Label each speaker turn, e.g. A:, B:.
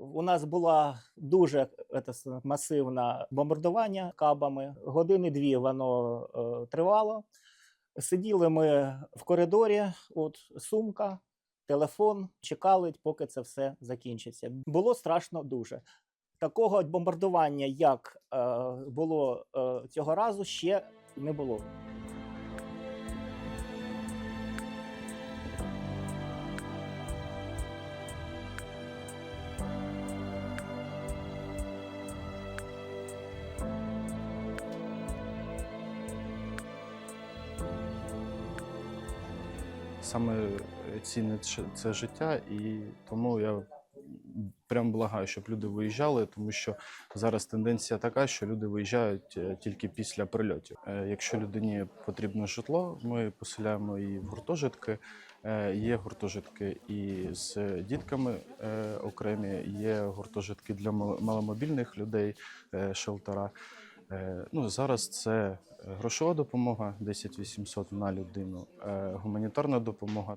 A: У нас була дуже це, масивне бомбардування кабами. Години дві воно е, тривало. Сиділи ми в коридорі, от сумка, телефон, чекали, поки це все закінчиться. Було страшно дуже. Такого бомбардування, як е, було е, цього разу, ще не було.
B: Саме цінне це життя, і тому я прям благаю, щоб люди виїжджали, тому що зараз тенденція така, що люди виїжджають е, тільки після прильотів. Е, Якщо людині потрібно житло, ми поселяємо її в гуртожитки. Е, Є гуртожитки і з дітками окремі, є гуртожитки для мал- маломобільних людей, шелтера. Е, Ну, зараз це грошова допомога 10800 на людину, е, гуманітарна допомога.